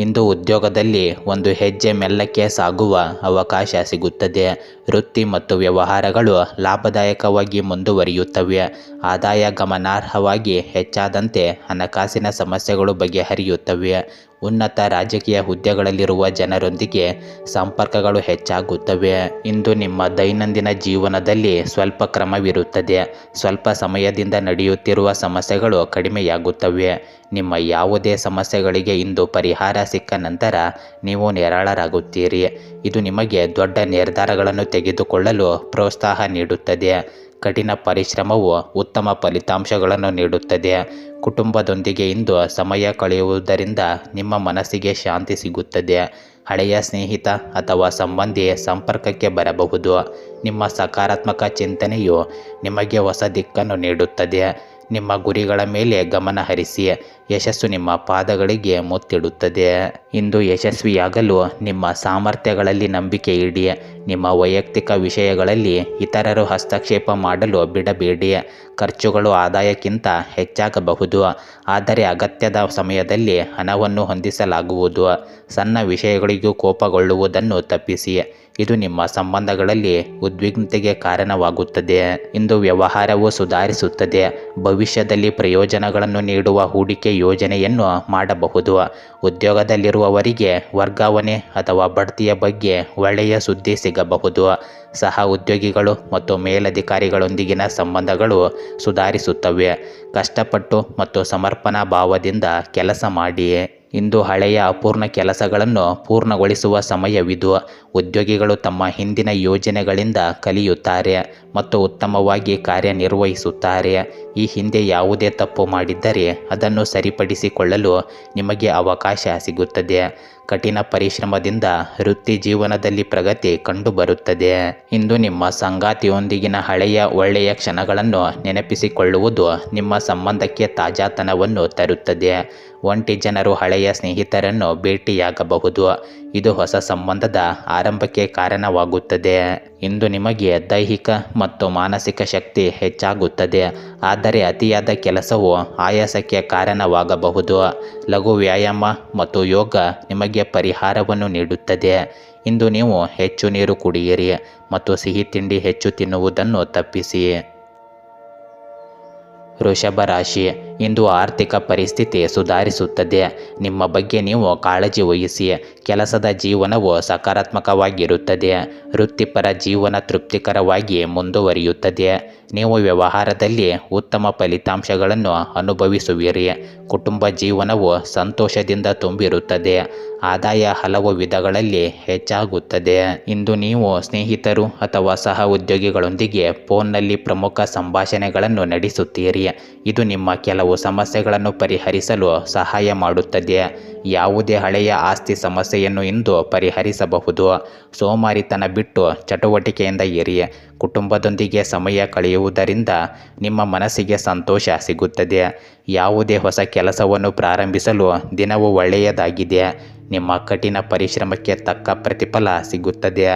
ಇಂದು ಉದ್ಯೋಗದಲ್ಲಿ ಒಂದು ಹೆಜ್ಜೆ ಮೆಲ್ಲಕ್ಕೆ ಸಾಗುವ ಅವಕಾಶ ಸಿಗುತ್ತದೆ. ವೃತ್ತಿ ಮತ್ತು ವ್ಯವಹಾರಗಳು ಲಾಭದಾಯಕವಾಗಿ ಮುಂದುವರಿಯುತ್ತವೆ. ಆದಾಯ ಗಮನಾರ್ಹವಾಗಿ ಹೆಚ್ಚಾದಂತೆ ಹಣಕಾಸಿನ ಸಮಸ್ಯೆಗಳು ಬಗೆಹರಿಯುತ್ತವೆ. ಉನ್ನತ ರಾಜಕೀಯ ಹುದ್ದೆಗಳಲ್ಲಿರುವ ಜನರೊಂದಿಗೆ ಸಂಪರ್ಕಗಳು ಹೆಚ್ಚಾಗುತ್ತವೆ. ಇಂದು ನಿಮ್ಮ ದೈನಂದಿನ ಜೀವನದಲ್ಲಿ ಸ್ವಲ್ಪ ಕ್ರಮವಿರುತ್ತದೆ. ಸ್ವಲ್ಪ ಸಮಯದಿಂದ ನಡೆಯುತ್ತಿರುವ ಸಮಸ್ಯೆಗಳು ಕಡಿಮೆಯಾಗುತ್ತವೆ. ನಿಮ್ಮ ಯಾವುದೇ ಸಮಸ್ಯೆಗಳಿಗೆ ಇಂದು ಪರಿಹಾರ ಸಿಕ್ಕ ನಂತರ ನೀವು ನಿರಾಳರಾಗುತ್ತೀರಿ. ಇದು ನಿಮಗೆ ದೊಡ್ಡ ನಿರ್ಧಾರಗಳನ್ನು ತೆಗೆದುಕೊಳ್ಳಲು ಪ್ರೋತ್ಸಾಹ ನೀಡುತ್ತದೆ. ಕಠಿಣ ಪರಿಶ್ರಮವು ಉತ್ತಮ ಫಲಿತಾಂಶಗಳನ್ನು ನೀಡುತ್ತದೆ. ಕುಟುಂಬದೊಂದಿಗೆ ಇಂದು ಸಮಯ ಕಳೆಯುವುದರಿಂದ ನಿಮ್ಮ ಮನಸ್ಸಿಗೆ ಶಾಂತಿ ಸಿಗುತ್ತದೆ. ಹಳೆಯ ಸ್ನೇಹಿತ ಅಥವಾ ಸಂಬಂಧಿ ಸಂಪರ್ಕಕ್ಕೆ ಬರಬಹುದು. ನಿಮ್ಮ ಸಕಾರಾತ್ಮಕ ಚಿಂತನೆಯು ನಿಮಗೆ ಹೊಸ ದಿಕ್ಕನ್ನು ನೀಡುತ್ತದೆ. ನಿಮ್ಮ ಗುರಿಗಳ ಮೇಲೆ ಗಮನ ಹರಿಸಿ. ಯಶಸ್ಸು ನಿಮ್ಮ ಪಾದಗಳಿಗೆ ಮುತ್ತಿಡುತ್ತದೆ. ಇಂದು ಯಶಸ್ವಿಯಾಗಲು ನಿಮ್ಮ ಸಾಮರ್ಥ್ಯಗಳಲ್ಲಿ ನಂಬಿಕೆ ಇಡಿ. ನಿಮ್ಮ ವೈಯಕ್ತಿಕ ವಿಷಯಗಳಲ್ಲಿ ಇತರರು ಹಸ್ತಕ್ಷೇಪ ಮಾಡಲು ಬಿಡಬೇಡಿ. ಖರ್ಚುಗಳು ಆದಾಯಕ್ಕಿಂತ ಹೆಚ್ಚಾಗಬಹುದು. ಆದರೆ ಅಗತ್ಯದ ಸಮಯದಲ್ಲಿ ಹಣವನ್ನು ಹೊಂದಿಸಲಾಗುವುದು. ಸಣ್ಣ ವಿಷಯಗಳಿಗೂ ಕೋಪಗೊಳ್ಳುವುದನ್ನು ತಪ್ಪಿಸಿ. ಇದು ನಿಮ್ಮ ಸಂಬಂಧಗಳಲ್ಲಿ ಉದ್ವಿಗ್ನತೆಗೆ ಕಾರಣವಾಗುತ್ತದೆ. ಇಂದು ವ್ಯವಹಾರವು ಸುಧಾರಿಸುತ್ತದೆ. ಭವಿಷ್ಯದಲ್ಲಿ ಪ್ರಯೋಜನಗಳನ್ನು ನೀಡುವ ಹೂಡಿಕೆ ಯೋಜನೆಯನ್ನು ಮಾಡಬಹುದು. ಉದ್ಯೋಗದಲ್ಲಿರುವವರಿಗೆ ವರ್ಗಾವಣೆ ಅಥವಾ ಬಡ್ತಿಯ ಬಗ್ಗೆ ಒಳ್ಳೆಯ ಸುದ್ದಿ ಸಿಗಬಹುದು. ಸಹ ಉದ್ಯೋಗಿಗಳು ಮತ್ತು ಮೇಲಧಿಕಾರಿಗಳೊಂದಿಗಿನ ಸಂಬಂಧಗಳು ಸುಧಾರಿಸುತ್ತವೆ. ಕಷ್ಟಪಟ್ಟು ಮತ್ತು ಸಮರ್ಪಣಾ ಭಾವದಿಂದ ಕೆಲಸ ಮಾಡಿ ಇಂದು ಹಳೆಯ ಅಪೂರ್ಣ ಕೆಲಸಗಳನ್ನು ಪೂರ್ಣಗೊಳಿಸುವ ಸಮಯವಿದು. ಉದ್ಯೋಗಿಗಳು ತಮ್ಮ ಹಿಂದಿನ ಯೋಜನೆಗಳಿಂದ ಕಲಿಯುತ್ತಾರೆ ಮತ್ತು ಉತ್ತಮವಾಗಿ ಕಾರ್ಯನಿರ್ವಹಿಸುತ್ತಾರೆ. ಈ ಹಿಂದೆ ಯಾವುದೇ ತಪ್ಪು ಮಾಡಿದ್ದರೆ ಅದನ್ನು ಸರಿಪಡಿಸಿಕೊಳ್ಳಲು ನಿಮಗೆ ಅವಕಾಶ ಸಿಗುತ್ತದೆ. ಕಠಿಣ ಪರಿಶ್ರಮದಿಂದ ವೃತ್ತಿ ಜೀವನದಲ್ಲಿ ಪ್ರಗತಿ ಕಂಡುಬರುತ್ತದೆ. ಇಂದು ನಿಮ್ಮ ಸಂಗಾತಿಯೊಂದಿಗಿನ ಹಳೆಯ ಒಳ್ಳೆಯ ಕ್ಷಣಗಳನ್ನು ನೆನಪಿಸಿಕೊಳ್ಳುವುದು ನಿಮ್ಮ ಸಂಬಂಧಕ್ಕೆ ತಾಜಾತನವನ್ನು ತರುತ್ತದೆ. ಒಂಟಿ ಜನರು ಹಳೆಯ ಸ್ನೇಹಿತರನ್ನು ಭೇಟಿಯಾಗಬಹುದು. ಇದು ಹೊಸ ಸಂಬಂಧದ ಆರಂಭಕ್ಕೆ ಕಾರಣವಾಗುತ್ತದೆ. ಇಂದು ನಿಮಗೆ ದೈಹಿಕ ಮತ್ತು ಮಾನಸಿಕ ಶಕ್ತಿ ಹೆಚ್ಚಾಗುತ್ತದೆ. ಆದರೆ ಅತಿಯಾದ ಕೆಲಸವು ಆಯಾಸಕ್ಕೆ ಕಾರಣವಾಗಬಹುದು. ಲಘು ವ್ಯಾಯಾಮ ಮತ್ತು ಯೋಗ ನಿಮಗೆ ಪರಿಹಾರವನ್ನು ನೀಡುತ್ತದೆ. ಇಂದು ನೀವು ಹೆಚ್ಚು ನೀರು ಕುಡಿಯಿರಿ ಮತ್ತು ಸಿಹಿ ತಿಂಡಿ ಹೆಚ್ಚು ತಿನ್ನುವುದನ್ನು ತಪ್ಪಿಸಿ. ವೃಷಭ ರಾಶಿ ಇಂದು ಆರ್ಥಿಕ ಪರಿಸ್ಥಿತಿ ಸುಧಾರಿಸುತ್ತದೆ. ನಿಮ್ಮ ಬಗ್ಗೆ ನೀವು ಕಾಳಜಿ ವಹಿಸಿ, ಕೆಲಸದ ಜೀವನವು ಸಕಾರಾತ್ಮಕವಾಗಿರುತ್ತದೆ. ವೃತ್ತಿಪರ ಜೀವನ ತೃಪ್ತಿಕರವಾಗಿ ಮುಂದುವರಿಯುತ್ತದೆ. ನೀವು ವ್ಯವಹಾರದಲ್ಲಿ ಉತ್ತಮ ಫಲಿತಾಂಶಗಳನ್ನು ಅನುಭವಿಸುವಿರಿ. ಕುಟುಂಬ ಜೀವನವು ಸಂತೋಷದಿಂದ ತುಂಬಿರುತ್ತದೆ. ಆದಾಯ ಹಲವು ವಿಧಗಳಲ್ಲಿ ಹೆಚ್ಚಾಗುತ್ತದೆ. ಇಂದು ನೀವು ಸ್ನೇಹಿತರು ಅಥವಾ ಸಹ ಉದ್ಯೋಗಿಗಳೊಂದಿಗೆ ಫೋನ್ನಲ್ಲಿ ಪ್ರಮುಖ ಸಂಭಾಷಣೆಗಳನ್ನು ನಡೆಸುತ್ತೀರಿ. ಇದು ನಿಮ್ಮ ಕೆಲವು ಸಮಸ್ಯೆಗಳನ್ನು ಪರಿಹರಿಸಲು ಸಹಾಯ ಮಾಡುತ್ತದೆ. ಯಾವುದೇ ಹಳೆಯ ಆಸ್ತಿ ಸಮಸ್ಯೆಯನ್ನು ಇಂದು ಪರಿಹರಿಸಬಹುದು. ಸೋಮಾರಿತನ ಬಿಟ್ಟು ಚಟುವಟಿಕೆಯಿಂದ ಇರಿ. ಕುಟುಂಬದೊಂದಿಗೆ ಸಮಯ ಕಳೆಯುವುದರಿಂದ ನಿಮ್ಮ ಮನಸ್ಸಿಗೆ ಸಂತೋಷ ಸಿಗುತ್ತದೆ. ಯಾವುದೇ ಹೊಸ ಕೆಲಸವನ್ನು ಪ್ರಾರಂಭಿಸಲು ದಿನವು ಒಳ್ಳೆಯದಾಗಿದೆ. ನಿಮ್ಮ ಕಠಿಣ ಪರಿಶ್ರಮಕ್ಕೆ ತಕ್ಕ ಪ್ರತಿಫಲ ಸಿಗುತ್ತದೆ.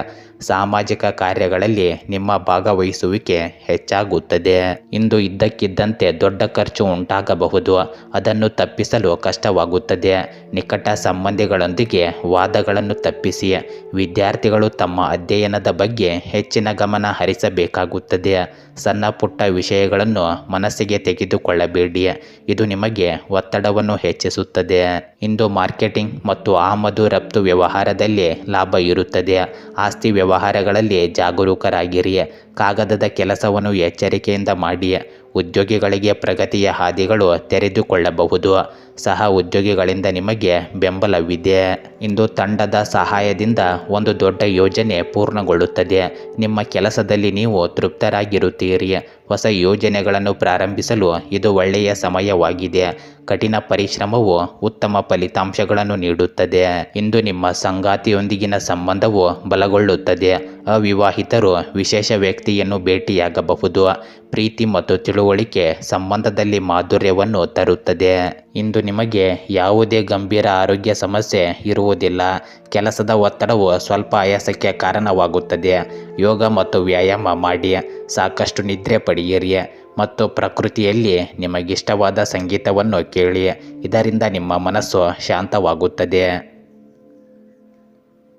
ಸಾಮಾಜಿಕ ಕಾರ್ಯಗಳಲ್ಲಿ ನಿಮ್ಮ ಭಾಗವಹಿಸುವಿಕೆ ಹೆಚ್ಚಾಗುತ್ತದೆ. ಇಂದು ಇದ್ದಕ್ಕಿದ್ದಂತೆ ದೊಡ್ಡ ಖರ್ಚು ಉಂಟಾಗಬಹುದು. ಅದನ್ನು ತಪ್ಪಿಸಲು ಕಷ್ಟವಾಗುತ್ತದೆ. ನಿಕಟ ಸಂಬಂಧಿಗಳೊಂದಿಗೆ ವಾದಗಳನ್ನು ತಪ್ಪಿಸಿ. ವಿದ್ಯಾರ್ಥಿಗಳು ತಮ್ಮ ಅಧ್ಯಯನದ ಬಗ್ಗೆ ಹೆಚ್ಚಿನ ಗಮನ ಹರಿಸಬೇಕಾಗುತ್ತದೆ. ಸಣ್ಣ ಪುಟ್ಟ ವಿಷಯಗಳನ್ನು ಮನಸ್ಸಿಗೆ ತೆಗೆದುಕೊಳ್ಳಬೇಡಿ. ಇದು ನಿಮಗೆ ಒತ್ತಡವನ್ನು ಹೆಚ್ಚಿಸುತ್ತದೆ. ಇಂದು ಮಾರ್ಕೆಟಿಂಗ್ ಮತ್ತು ಆಮದು ರಫ್ತು ವ್ಯವಹಾರದಲ್ಲಿ ಲಾಭ ಇರುತ್ತದೆ. ಆಸ್ತಿ ವ್ಯವಹಾರಗಳಲ್ಲಿ ಜಾಗರೂಕರಾಗಿರಿ ಕಾಗದದ ಕೆಲಸವನ್ನು ಎಚ್ಚರಿಕೆಯಿಂದ ಮಾಡಿ ಉದ್ಯೋಗಿಗಳಿಗೆ ಪ್ರಗತಿಯ ಹಾದಿಗಳು ತೆರೆದುಕೊಳ್ಳಬಹುದು. ಸಹ ಉದ್ಯೋಗಿಗಳಿಂದ ನಿಮಗೆ ಬೆಂಬಲವಿದೆ. ಇಂದು ತಂಡದ ಸಹಾಯದಿಂದ ಒಂದು ದೊಡ್ಡ ಯೋಜನೆ ಪೂರ್ಣಗೊಳ್ಳುತ್ತದೆ. ನಿಮ್ಮ ಕೆಲಸದಲ್ಲಿ ನೀವು ತೃಪ್ತರಾಗಿರುತ್ತೀರಿ. ಹೊಸ ಯೋಜನೆಗಳನ್ನು ಪ್ರಾರಂಭಿಸಲು ಇದು ಒಳ್ಳೆಯ ಸಮಯವಾಗಿದೆ. ಕಠಿಣ ಪರಿಶ್ರಮವು ಉತ್ತಮ ಫಲಿತಾಂಶಗಳನ್ನು ನೀಡುತ್ತದೆ. ಇಂದು ನಿಮ್ಮ ಸಂಗಾತಿಯೊಂದಿಗಿನ ಸಂಬಂಧವು ಬಲಗೊಳ್ಳುತ್ತದೆ. ಅವಿವಾಹಿತರು ವಿಶೇಷ ವ್ಯಕ್ತಿಯನ್ನು ಭೇಟಿಯಾಗಬಹುದು. ಪ್ರೀತಿ ಮತ್ತು ತಿಳುವಳಿಕೆ ಸಂಬಂಧದಲ್ಲಿ ಮಾಧುರ್ಯವನ್ನು ತರುತ್ತದೆ. ಇಂದು ನಿಮಗೆ ಯಾವುದೇ ಗಂಭೀರ ಆರೋಗ್ಯ ಸಮಸ್ಯೆ ಇರುವುದಿಲ್ಲ. ಕೆಲಸದ ಒತ್ತಡವು ಸ್ವಲ್ಪ ಆಯಾಸಕ್ಕೆ ಕಾರಣವಾಗುತ್ತದೆ. ಯೋಗ ಮತ್ತು ವ್ಯಾಯಾಮ ಮಾಡಿ. ಸಾಕಷ್ಟು ನಿದ್ರೆ ಪಡೆಯಿರಿ ಮತ್ತು ಪ್ರಕೃತಿಯಲ್ಲಿ ನಿಮಗಿಷ್ಟವಾದ ಸಂಗೀತವನ್ನು ಕೇಳಿ. ಇದರಿಂದ ನಿಮ್ಮ ಮನಸ್ಸು ಶಾಂತವಾಗುತ್ತದೆ.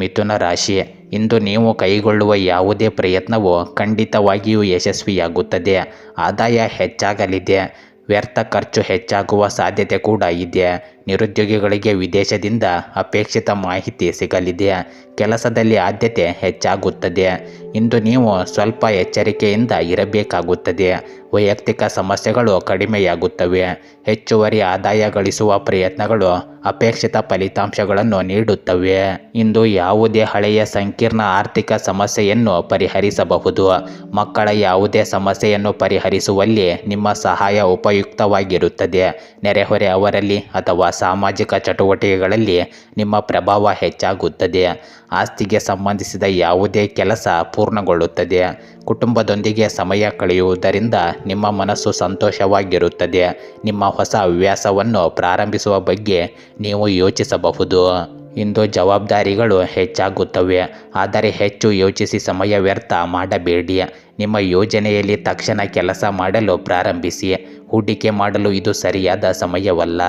ಮಿಥುನ ರಾಶಿ. ಇಂದು ನೀವು ಕೈಗೊಳ್ಳುವ ಯಾವುದೇ ಪ್ರಯತ್ನವು ಖಂಡಿತವಾಗಿಯೂ ಯಶಸ್ವಿಯಾಗುತ್ತದೆ. ಆದಾಯ ಹೆಚ್ಚಾಗಲಿದೆ. ವ್ಯರ್ಥ ಖರ್ಚು ಹೆಚ್ಚಾಗುವ ಸಾಧ್ಯತೆ ಕೂಡ ಇದೆ. ನಿರುದ್ಯೋಗಿಗಳಿಗೆ ವಿದೇಶದಿಂದ ಅಪೇಕ್ಷಿತ ಮಾಹಿತಿ ಸಿಗಲಿದೆ. ಕೆಲಸದಲ್ಲಿ ಆದ್ಯತೆ ಹೆಚ್ಚಾಗುತ್ತದೆ. ಇಂದು ನೀವು ಸ್ವಲ್ಪ ಎಚ್ಚರಿಕೆಯಿಂದ ಇರಬೇಕಾಗುತ್ತದೆ. ವೈಯಕ್ತಿಕ ಸಮಸ್ಯೆಗಳು ಕಡಿಮೆಯಾಗುತ್ತವೆ. ಹೆಚ್ಚುವರಿ ಆದಾಯ ಗಳಿಸುವ ಪ್ರಯತ್ನಗಳು ಅಪೇಕ್ಷಿತ ಫಲಿತಾಂಶಗಳನ್ನು ನೀಡುತ್ತವೆ. ಇಂದು ಯಾವುದೇ ಹಳೆಯ ಸಂಕೀರ್ಣ ಆರ್ಥಿಕ ಸಮಸ್ಯೆಯನ್ನು ಪರಿಹರಿಸಬಹುದು. ಮಕ್ಕಳ ಯಾವುದೇ ಸಮಸ್ಯೆಯನ್ನು ಪರಿಹರಿಸುವಲ್ಲಿ ನಿಮ್ಮ ಸಹಾಯ ಉಪಯುಕ್ತವಾಗಿರುತ್ತದೆ. ನೆರೆಹೊರೆ ಅವರಲ್ಲಿ ಅಥವಾ ಸಾಮಾಜಿಕ ಚಟುವಟಿಕೆಗಳಲ್ಲಿ ನಿಮ್ಮ ಪ್ರಭಾವ ಹೆಚ್ಚಾಗುತ್ತದೆ. ಆಸ್ತಿಗೆ ಸಂಬಂಧಿಸಿದ ಯಾವುದೇ ಕೆಲಸ ಪೂರ್ಣಗೊಳ್ಳುತ್ತದೆ. ಕುಟುಂಬದೊಂದಿಗೆ ಸಮಯ ಕಳೆಯುವುದರಿಂದ ನಿಮ್ಮ ಮನಸ್ಸು ಸಂತೋಷವಾಗಿರುತ್ತದೆ. ನಿಮ್ಮ ಹೊಸ ಹವ್ಯಾಸವನ್ನು ಪ್ರಾರಂಭಿಸುವ ಬಗ್ಗೆ ನೀವು ಯೋಚಿಸಬಹುದು. ಇಂದು ಜವಾಬ್ದಾರಿಗಳು ಹೆಚ್ಚಾಗುತ್ತವೆ. ಆದರೆ ಹೆಚ್ಚು ಯೋಚಿಸಿ ಸಮಯ ವ್ಯರ್ಥ ಮಾಡಬೇಡಿ. ನಿಮ್ಮ ಯೋಜನೆಯಲ್ಲಿ ತಕ್ಷಣ ಕೆಲಸ ಮಾಡಲು ಪ್ರಾರಂಭಿಸಿ. ಹೂಡಿಕೆ ಮಾಡಲು ಇದು ಸರಿಯಾದ ಸಮಯವಲ್ಲ.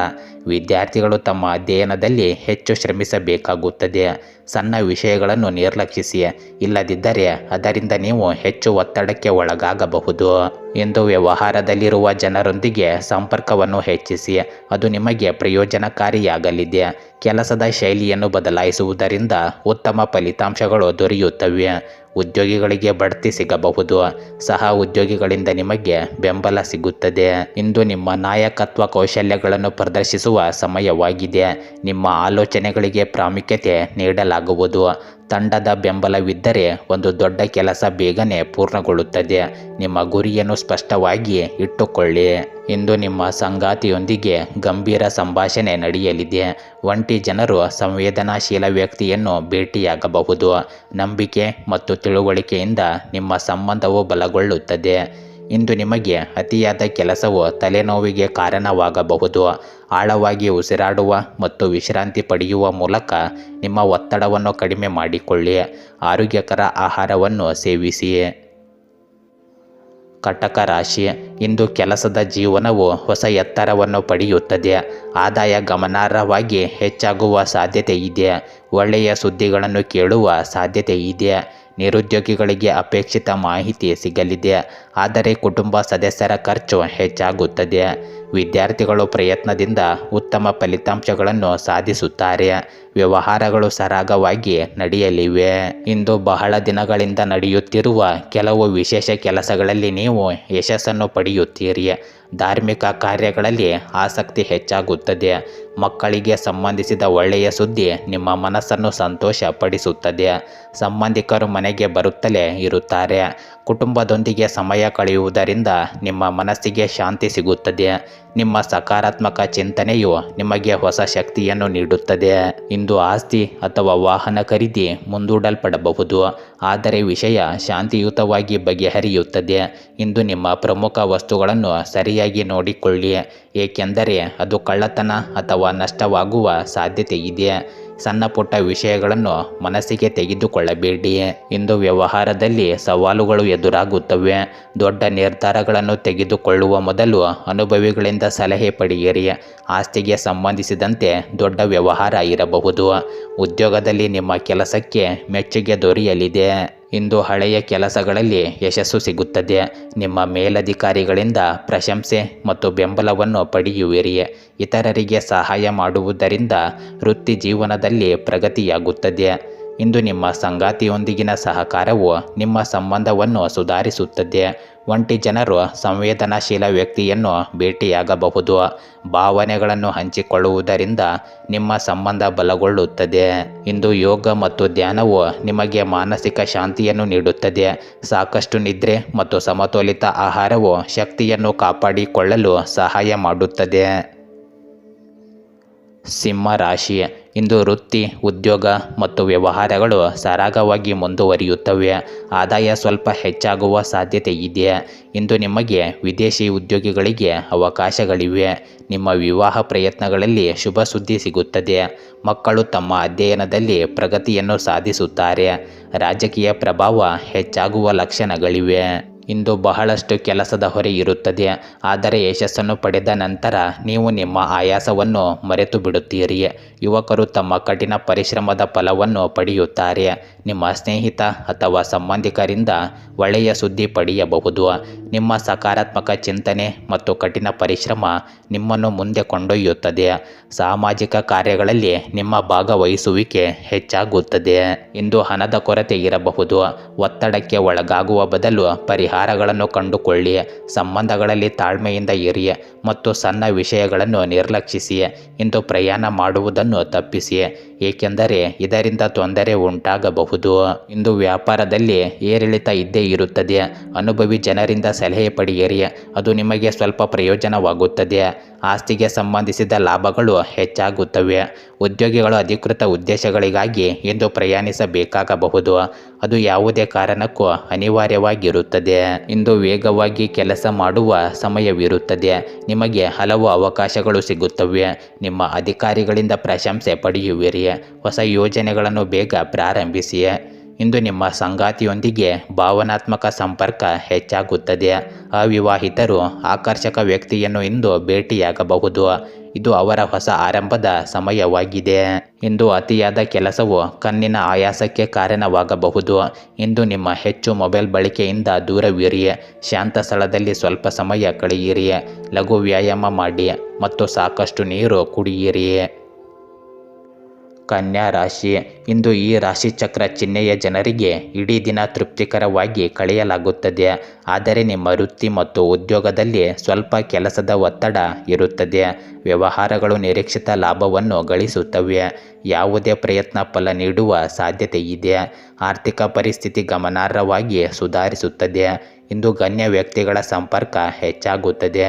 ವಿದ್ಯಾರ್ಥಿಗಳು ತಮ್ಮ ಅಧ್ಯಯನದಲ್ಲಿ ಹೆಚ್ಚು ಶ್ರಮಿಸಬೇಕಾಗುತ್ತದೆ. ಸಣ್ಣ ವಿಷಯಗಳನ್ನು ನಿರ್ಲಕ್ಷಿಸಿ. ಇಲ್ಲದಿದ್ದರೆ ಅದರಿಂದ ನೀವು ಹೆಚ್ಚು ಒತ್ತಡಕ್ಕೆ ಒಳಗಾಗಬಹುದು. ಎಂದು ವ್ಯವಹಾರದಲ್ಲಿರುವ ಜನರೊಂದಿಗೆ ಸಂಪರ್ಕವನ್ನು ಹೆಚ್ಚಿಸಿ. ಅದು ನಿಮಗೆ ಪ್ರಯೋಜನಕಾರಿಯಾಗಲಿದೆ. ಕೆಲಸದ ಶೈಲಿಯನ್ನು ಬದಲಾಯಿಸುವುದರಿಂದ ಉತ್ತಮ ಫಲಿತಾಂಶಗಳು ದೊರೆಯುತ್ತವೆ. ಉದ್ಯೋಗಿಗಳಿಗೆ ಬಡ್ತಿ ಸಿಗಬಹುದು. ಸಹ ಉದ್ಯೋಗಿಗಳಿಂದ ನಿಮಗೆ ಬೆಂಬಲ ಸಿಗುತ್ತದೆ. ಇಂದು ನಿಮ್ಮ ನಾಯಕತ್ವ ಕೌಶಲ್ಯಗಳನ್ನು ಪ್ರದರ್ಶಿಸುವ ಸಮಯವಾಗಿದೆ. ನಿಮ್ಮ ಆಲೋಚನೆಗಳಿಗೆ ಪ್ರಾಮುಖ್ಯತೆ ನೀಡಲಾಗುವುದು. ತಂಡದ ಬೆಂಬಲವಿದ್ದರೆ ಒಂದು ದೊಡ್ಡ ಕೆಲಸ ಬೇಗನೆ ಪೂರ್ಣಗೊಳ್ಳುತ್ತದೆ. ನಿಮ್ಮ ಗುರಿಯನ್ನು ಸ್ಪಷ್ಟವಾಗಿ ಇಟ್ಟುಕೊಳ್ಳಿ. ಇಂದು ನಿಮ್ಮ ಸಂಗಾತಿಯೊಂದಿಗೆ ಗಂಭೀರ ಸಂಭಾಷಣೆ ನಡೆಯಲಿದೆ. ಒಂಟಿ ಜನರು ಸಂವೇದನಾಶೀಲ ವ್ಯಕ್ತಿಯನ್ನು ಭೇಟಿಯಾಗಬಹುದು. ನಂಬಿಕೆ ಮತ್ತು ತಿಳುವಳಿಕೆಯಿಂದ ನಿಮ್ಮ ಸಂಬಂಧವು ಬಲಗೊಳ್ಳುತ್ತದೆ. ಇಂದು ನಿಮಗೆ ಅತಿಯಾದ ಕೆಲಸವು ತಲೆನೋವಿಗೆ ಕಾರಣವಾಗಬಹುದು. ಆಳವಾಗಿ ಉಸಿರಾಡುವ ಮತ್ತು ವಿಶ್ರಾಂತಿ ಪಡೆಯುವ ಮೂಲಕ ನಿಮ್ಮ ಒತ್ತಡವನ್ನು ಕಡಿಮೆ ಮಾಡಿಕೊಳ್ಳಿ. ಆರೋಗ್ಯಕರ ಆಹಾರವನ್ನು ಸೇವಿಸಿ. ಕಟಕ ರಾಶಿ, ಇಂದು ಕೆಲಸದ ಜೀವನವು ಹೊಸ ಎತ್ತರವನ್ನು ಪಡೆಯುತ್ತದೆ. ಆದಾಯ ಗಮನಾರ್ಹವಾಗಿ ಹೆಚ್ಚಾಗುವ ಸಾಧ್ಯತೆ ಇದೆ. ಒಳ್ಳೆಯ ಸುದ್ದಿಗಳನ್ನು ಕೇಳುವ ಸಾಧ್ಯತೆ ಇದೆ. ನಿರುದ್ಯೋಗಿಗಳಿಗೆ ಅಪೇಕ್ಷಿತ ಮಾಹಿತಿ ಸಿಗಲಿದೆ. ಆದರೆ ಕುಟುಂಬ ಸದಸ್ಯರ ಖರ್ಚು ಹೆಚ್ಚಾಗುತ್ತದೆ. ವಿದ್ಯಾರ್ಥಿಗಳು ಪ್ರಯತ್ನದಿಂದ ಉತ್ತಮ ಫಲಿತಾಂಶಗಳನ್ನು ಸಾಧಿಸುತ್ತಾರೆ. ವ್ಯವಹಾರಗಳು ಸರಾಗವಾಗಿ ನಡೆಯಲಿವೆ. ಇಂದು ಬಹಳ ದಿನಗಳಿಂದ ನಡೆಯುತ್ತಿರುವ ಕೆಲವು ವಿಶೇಷ ಕೆಲಸಗಳಲ್ಲಿ ನೀವು ಯಶಸ್ಸನ್ನು ಪಡೆಯುತ್ತೀರಿ. ಧಾರ್ಮಿಕ ಕಾರ್ಯಗಳಲ್ಲಿ ಆಸಕ್ತಿ ಹೆಚ್ಚಾಗುತ್ತದೆ. ಮಕ್ಕಳಿಗೆ ಸಂಬಂಧಿಸಿದ ಒಳ್ಳೆಯ ಸುದ್ದಿ ನಿಮ್ಮ ಮನಸ್ಸನ್ನು ಸಂತೋಷಪಡಿಸುತ್ತದೆ. ಸಂಬಂಧಿಕರು ಮನೆಗೆ ಬರುತ್ತಲೇ ಇರುತ್ತಾರೆ. ಕುಟುಂಬದೊಂದಿಗೆ ಸಮಯ ಕಳೆಯುವುದರಿಂದ ನಿಮ್ಮ ಮನಸ್ಸಿಗೆ ಶಾಂತಿ ಸಿಗುತ್ತದೆ. ನಿಮ್ಮ ಸಕಾರಾತ್ಮಕ ಚಿಂತನೆಯು ನಿಮಗೆ ಹೊಸ ಶಕ್ತಿಯನ್ನು ನೀಡುತ್ತದೆ. ಇಂದು ಆಸ್ತಿ ಅಥವಾ ವಾಹನ ಖರೀದಿ ಮುಂದೂಡಲ್ಪಡಬಹುದು. ಆದರೆ ವಿಷಯ ಶಾಂತಿಯುತವಾಗಿ ಬಗೆಹರಿಯುತ್ತದೆ. ಇಂದು ನಿಮ್ಮ ಪ್ರಮುಖ ವಸ್ತುಗಳನ್ನು ಸರಿಯಾಗಿ ನೋಡಿಕೊಳ್ಳಿ. ಏಕೆಂದರೆ ಅದು ಕಳ್ಳತನ ಅಥವಾ ನಷ್ಟವಾಗುವ ಸಾಧ್ಯತೆ ಇದೆ ಸಣ್ಣ ಪುಟ್ಟ ವಿಷಯಗಳನ್ನು ಮನಸ್ಸಿಗೆ ತೆಗೆದುಕೊಳ್ಳಬೇಡಿ ಇಂದು ವ್ಯವಹಾರದಲ್ಲಿ ಸವಾಲುಗಳು ಎದುರಾಗುತ್ತವೆ. ದೊಡ್ಡ ನಿರ್ಧಾರಗಳನ್ನು ತೆಗೆದುಕೊಳ್ಳುವ ಮೊದಲು ಅನುಭವಿಗಳಿಂದ ಸಲಹೆ ಪಡೆಯಿರಿ. ಆಸ್ತಿಗೆ ಸಂಬಂಧಿಸಿದಂತೆ ದೊಡ್ಡ ವ್ಯವಹಾರ ಇರಬಹುದು. ಉದ್ಯೋಗದಲ್ಲಿ ನಿಮ್ಮ ಕೆಲಸಕ್ಕೆ ಮೆಚ್ಚುಗೆ ದೊರೆಯಲಿದೆ. ಇಂದು ಹಳೆಯ ಕೆಲಸಗಳಲ್ಲಿ ಯಶಸ್ಸು ಸಿಗುತ್ತದೆ. ನಿಮ್ಮ ಮೇಲಧಿಕಾರಿಗಳಿಂದ ಪ್ರಶಂಸೆ ಮತ್ತು ಬೆಂಬಲವನ್ನು ಪಡೆಯುವಿರಿ. ಇತರರಿಗೆ ಸಹಾಯ ಮಾಡುವುದರಿಂದ ವೃತ್ತಿ ಜೀವನದಲ್ಲಿ ಪ್ರಗತಿಯಾಗುತ್ತದೆ. ಇಂದು ನಿಮ್ಮ ಸಂಗಾತಿಯೊಂದಿಗಿನ ಸಹಕಾರವು ನಿಮ್ಮ ಸಂಬಂಧವನ್ನು ಸುಧಾರಿಸುತ್ತದೆ. ಒಂಟಿ ಜನರು ಸಂವೇದನಾಶೀಲ ವ್ಯಕ್ತಿಯನ್ನು ಭೇಟಿಯಾಗಬಹುದು. ಭಾವನೆಗಳನ್ನು ಹಂಚಿಕೊಳ್ಳುವುದರಿಂದ ನಿಮ್ಮ ಸಂಬಂಧ ಬಲಗೊಳ್ಳುತ್ತದೆ. ಇಂದು ಯೋಗ ಮತ್ತು ಧ್ಯಾನವು ನಿಮಗೆ ಮಾನಸಿಕ ಶಾಂತಿಯನ್ನು ನೀಡುತ್ತದೆ. ಸಾಕಷ್ಟು ನಿದ್ರೆ ಮತ್ತು ಸಮತೋಲಿತ ಆಹಾರವು ಶಕ್ತಿಯನ್ನು ಕಾಪಾಡಿಕೊಳ್ಳಲು ಸಹಾಯ ಮಾಡುತ್ತದೆ. ಸಿಂಹ ರಾಶಿ ಇಂದು ವೃತ್ತಿ, ಉದ್ಯೋಗ ಮತ್ತು ವ್ಯವಹಾರಗಳು ಸರಾಗವಾಗಿ ಮುಂದುವರಿಯುತ್ತವೆ. ಆದಾಯ ಸ್ವಲ್ಪ ಹೆಚ್ಚಾಗುವ ಸಾಧ್ಯತೆ ಇದೆ. ಇಂದು ನಿಮಗೆ ವಿದೇಶಿ ಉದ್ಯೋಗಿಗಳಿಗೆ ಅವಕಾಶಗಳಿವೆ. ನಿಮ್ಮ ವಿವಾಹ ಪ್ರಯತ್ನಗಳಲ್ಲಿ ಶುಭ ಸುದ್ದಿ ಸಿಗುತ್ತದೆ. ಮಕ್ಕಳು ತಮ್ಮ ಅಧ್ಯಯನದಲ್ಲಿ ಪ್ರಗತಿಯನ್ನು ಸಾಧಿಸುತ್ತಾರೆ. ರಾಜಕೀಯ ಪ್ರಭಾವ ಹೆಚ್ಚಾಗುವ ಲಕ್ಷಣಗಳಿವೆ. ಇಂದು ಬಹಳಷ್ಟು ಕೆಲಸದ ಹೊರೆ ಇರುತ್ತದೆ, ಆದರೆ ಯಶಸ್ಸನ್ನು ಪಡೆದ ನಂತರ ನೀವು ನಿಮ್ಮ ಆಯಾಸವನ್ನು ಮರೆತು ಬಿಡುತ್ತೀರಿ ಯುವಕರು ತಮ್ಮ ಕಠಿಣ ಪರಿಶ್ರಮದ ಫಲವನ್ನು ಪಡೆಯುತ್ತಾರೆ. ನಿಮ್ಮ ಸ್ನೇಹಿತ ಅಥವಾ ಸಂಬಂಧಿಕರಿಂದ ಒಳ್ಳೆಯ ಸುದ್ದಿ ಪಡೆಯಬಹುದು. ನಿಮ್ಮ ಸಕಾರಾತ್ಮಕ ಚಿಂತನೆ ಮತ್ತು ಕಠಿಣ ಪರಿಶ್ರಮ ನಿಮ್ಮನ್ನು ಮುಂದೆ ಕೊಂಡೊಯ್ಯುತ್ತದೆ. ಸಾಮಾಜಿಕ ಕಾರ್ಯಗಳಲ್ಲಿ ನಿಮ್ಮ ಭಾಗವಹಿಸುವಿಕೆ ಹೆಚ್ಚಾಗುತ್ತದೆ. ಇಂದು ಹಣದ ಕೊರತೆ ಇರಬಹುದು. ಒತ್ತಡಕ್ಕೆ ಒಳಗಾಗುವ ಬದಲು ಪರಿಹಾರಗಳನ್ನು ಕಂಡುಕೊಳ್ಳಿ ಸಂಬಂಧಗಳಲ್ಲಿ ತಾಳ್ಮೆಯಿಂದ ಇರಿಯ ಮತ್ತು ಸಣ್ಣ ವಿಷಯಗಳನ್ನು ನಿರ್ಲಕ್ಷಿಸಿ ಇಂದು ಪ್ರಯಾಣ ಮಾಡುವುದನ್ನು ತಪ್ಪಿಸಿ ಏಕೆಂದರೆ ಇದರಿಂದ ತೊಂದರೆ ಉಂಟಾಗಬಹುದು. ಇಂದು ವ್ಯಾಪಾರದಲ್ಲಿ ಏರಿಳಿತ ಇದ್ದೇ ಇರುತ್ತದೆ. ಅನುಭವಿ ಜನರಿಂದ ಸಲಹೆ ಪಡೆಯಿರಿ. ಅದು ನಿಮಗೆ ಸ್ವಲ್ಪ ಪ್ರಯೋಜನವಾಗುತ್ತದೆ. ಆಸ್ತಿಗೆ ಸಂಬಂಧಿಸಿದ ಲಾಭಗಳು ಹೆಚ್ಚಾಗುತ್ತವೆ. ಉದ್ಯೋಗಿಗಳು ಅಧಿಕೃತ ಉದ್ದೇಶಗಳಿಗಾಗಿ ಇಂದು ಪ್ರಯಾಣಿಸಬೇಕಾಗಬಹುದು. ಅದು ಯಾವುದೇ ಕಾರಣಕ್ಕೂ ಅನಿವಾರ್ಯವಾಗಿರುತ್ತದೆ. ಇಂದು ವೇಗವಾಗಿ ಕೆಲಸ ಮಾಡುವ ಸಮಯವಿರುತ್ತದೆ. ನಿಮಗೆ ಹಲವು ಅವಕಾಶಗಳು ಸಿಗುತ್ತವೆ. ನಿಮ್ಮ ಅಧಿಕಾರಿಗಳಿಂದ ಪ್ರಶಂಸೆ ಪಡೆಯುವಿರಿ. ಹೊಸ ಯೋಜನೆಗಳನ್ನು ಬೇಗ ಪ್ರಾರಂಭಿಸಿ ಇಂದು ನಿಮ್ಮ ಸಂಗಾತಿಯೊಂದಿಗೆ ಭಾವನಾತ್ಮಕ ಸಂಪರ್ಕ ಹೆಚ್ಚಾಗುತ್ತದೆ. ಅವಿವಾಹಿತರು ಆಕರ್ಷಕ ವ್ಯಕ್ತಿಯನ್ನು ಇಂದು ಭೇಟಿಯಾಗಬಹುದು. ಇದು ಅವರ ಹೊಸ ಆರಂಭದ ಸಮಯವಾಗಿದೆ. ಇಂದು ಅತಿಯಾದ ಕೆಲಸವು ಕಣ್ಣಿನ ಆಯಾಸಕ್ಕೆ ಕಾರಣವಾಗಬಹುದು. ಇಂದು ನಿಮ್ಮ ಹೆಚ್ಚು ಮೊಬೈಲ್ ಬಳಕೆಯಿಂದ ದೂರವಿರಿ. ಶಾಂತ ಸ್ಥಳದಲ್ಲಿ ಸ್ವಲ್ಪ ಸಮಯ ಕಳೆಯಿರಿ. ಲಘು ವ್ಯಾಯಾಮ ಮಾಡಿ ಮತ್ತು ಸಾಕಷ್ಟು ನೀರು ಕುಡಿಯಿರಿ. ಕನ್ಯಾ ರಾಶಿ. ಇಂದು ಈ ರಾಶಿಚಕ್ರ ಚಿಹ್ನೆಯ ಜನರಿಗೆ ಇಡೀ ದಿನ ತೃಪ್ತಿಕರವಾಗಿ ಕಳೆಯಲಾಗುತ್ತದೆ. ಆದರೆ ನಿಮ್ಮ ವೃತ್ತಿ ಮತ್ತು ಉದ್ಯೋಗದಲ್ಲಿ ಸ್ವಲ್ಪ ಕೆಲಸದ ಒತ್ತಡ ಇರುತ್ತದೆ. ವ್ಯವಹಾರಗಳು ನಿರೀಕ್ಷಿತ ಲಾಭವನ್ನು ಗಳಿಸುತ್ತವೆ. ಯಾವುದೇ ಪ್ರಯತ್ನ ಫಲ ನೀಡುವ ಸಾಧ್ಯತೆ ಇದೆ. ಆರ್ಥಿಕ ಪರಿಸ್ಥಿತಿ ಗಮನಾರ್ಹವಾಗಿ ಸುಧಾರಿಸುತ್ತದೆ. ಇಂದು ಗಣ್ಯ ವ್ಯಕ್ತಿಗಳ ಸಂಪರ್ಕ ಹೆಚ್ಚಾಗುತ್ತದೆ.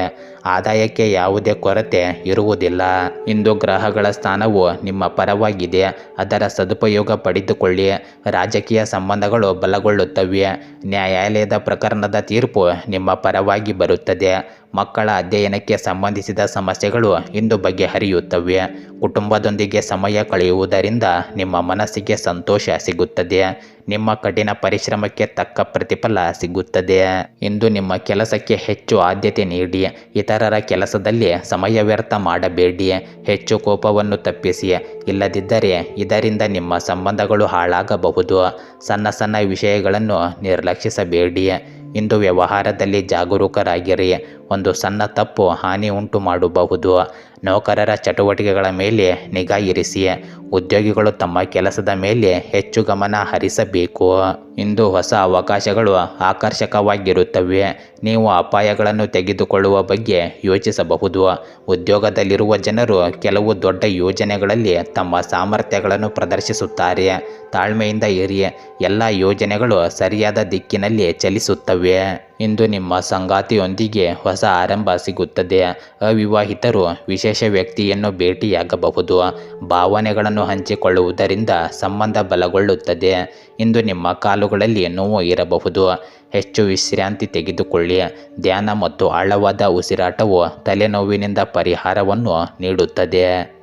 ಆದಾಯಕ್ಕೆ ಯಾವುದೇ ಕೊರತೆ ಇರುವುದಿಲ್ಲ. ಇಂದು ಗ್ರಹಗಳ ಸ್ಥಾನವು ನಿಮ್ಮ ಪರವಾಗಿದೆ. ಅದರ ಸದುಪಯೋಗ ಪಡೆದುಕೊಳ್ಳಿ. ರಾಜಕೀಯ ಸಂಬಂಧಗಳು ಬಲಗೊಳ್ಳುತ್ತವೆ. ನ್ಯಾಯಾಲಯದ ಪ್ರಕರಣದ ತೀರ್ಪು ನಿಮ್ಮ ಪರವಾಗಿ ಬರುತ್ತದೆ. ಮಕ್ಕಳ ಅಧ್ಯಯನಕ್ಕೆ ಸಂಬಂಧಿಸಿದ ಸಮಸ್ಯೆಗಳು ಇಂದು ಬಗೆಹರಿಯುತ್ತವೆ ಕುಟುಂಬದೊಂದಿಗೆ ಸಮಯ ಕಳೆಯುವುದರಿಂದ ನಿಮ್ಮ ಮನಸ್ಸಿಗೆ ಸಂತೋಷ ಸಿಗುತ್ತದೆ. ನಿಮ್ಮ ಕಠಿಣ ಪರಿಶ್ರಮಕ್ಕೆ ತಕ್ಕ ಪ್ರತಿಫಲ ಸಿಗುತ್ತದೆ. ಇಂದು ನಿಮ್ಮ ಕೆಲಸಕ್ಕೆ ಹೆಚ್ಚು ಆದ್ಯತೆ ನೀಡಿ. ಇತರರ ಕೆಲಸದಲ್ಲಿ ಸಮಯ ವ್ಯರ್ಥ ಮಾಡಬೇಡಿ. ಹೆಚ್ಚು ಕೋಪವನ್ನು ತಪ್ಪಿಸಿ. ಇಲ್ಲದಿದ್ದರೆ ಇದರಿಂದ ನಿಮ್ಮ ಸಂಬಂಧಗಳು ಹಾಳಾಗಬಹುದು. ಸಣ್ಣ ಸಣ್ಣ ವಿಷಯಗಳನ್ನು ನಿರ್ಲಕ್ಷಿಸಬೇಡಿ. ಇಂದು ವ್ಯವಹಾರದಲ್ಲಿ ಜಾಗರೂಕರಾಗಿರಿ. ಒಂದು ಸಣ್ಣ ತಪ್ಪು ಹಾನಿ ಉಂಟು ಮಾಡಬಹುದು. ನೌಕರರ ಚಟುವಟಿಕೆಗಳ ಮೇಲೆ ನಿಗಾ ಇರಿಸಿ. ಉದ್ಯೋಗಿಗಳು ತಮ್ಮ ಕೆಲಸದ ಮೇಲೆ ಹೆಚ್ಚು ಗಮನ ಹರಿಸಬೇಕು. ಇಂದು ಹೊಸ ಅವಕಾಶಗಳು ಆಕರ್ಷಕವಾಗಿರುತ್ತವೆ. ನೀವು ಅಪಾಯಗಳನ್ನು ತೆಗೆದುಕೊಳ್ಳುವ ಬಗ್ಗೆ ಯೋಚಿಸಬಹುದು. ಉದ್ಯೋಗದಲ್ಲಿರುವ ಜನರು ಕೆಲವು ದೊಡ್ಡ ಯೋಜನೆಗಳಲ್ಲಿ ತಮ್ಮ ಸಾಮರ್ಥ್ಯಗಳನ್ನು ಪ್ರದರ್ಶಿಸುತ್ತಾರೆ. ತಾಳ್ಮೆಯಿಂದ ಇರಿ. ಎಲ್ಲ ಯೋಜನೆಗಳು ಸರಿಯಾದ ದಿಕ್ಕಿನಲ್ಲಿ ಚಲಿಸುತ್ತವೆ. ಇಂದು ನಿಮ್ಮ ಸಂಗಾತಿಯೊಂದಿಗೆ ಹೊಸ ಆರಂಭ ಸಿಗುತ್ತದೆ. ಅವಿವಾಹಿತರು ವಿಶೇಷ ವ್ಯಕ್ತಿಯನ್ನು ಭೇಟಿಯಾಗಬಹುದು. ಭಾವನೆಗಳನ್ನು ಹಂಚಿಕೊಳ್ಳುವುದರಿಂದ ಸಂಬಂಧ ಬಲಗೊಳ್ಳುತ್ತದೆ. ಇಂದು ನಿಮ್ಮ ಕಾಲುಗಳಲ್ಲಿ ನೋವು ಇರಬಹುದು. ಹೆಚ್ಚು ವಿಶ್ರಾಂತಿ ತೆಗೆದುಕೊಳ್ಳಿ. ಧ್ಯಾನ ಮತ್ತು ಆಳವಾದ ಉಸಿರಾಟವು ತಲೆನೋವಿನಿಂದ ಪರಿಹಾರವನ್ನು ನೀಡುತ್ತದೆ.